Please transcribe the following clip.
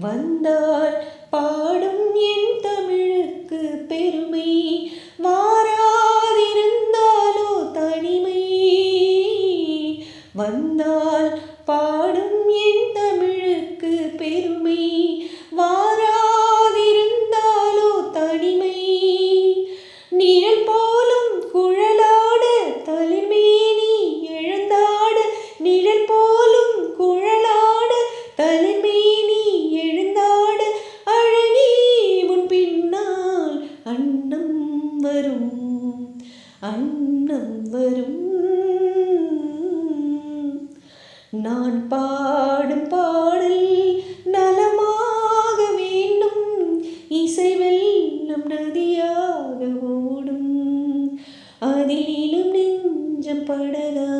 வந்தால் பாடும் என் தமிழுக்கு பெருமை. வாராதிருந்தாலோ தனிமை. வந்தால் பாடும் என் தமிழுக்கு பெருமை. வாராதிருந்தாலோ தனிமை. நிழல் போலும் குழலாட தலைமேனி எழுந்தாட. நிழல் போலும் குழலாட தலைமே அண்ணம் வரும் அண்ணம் வரும். நான் பாடும் பாடல் நலமாக வேண்டும் இசை வெள்ளம் நதியாக ஓடும். அதிலும் நெஞ்சம் படகாடும்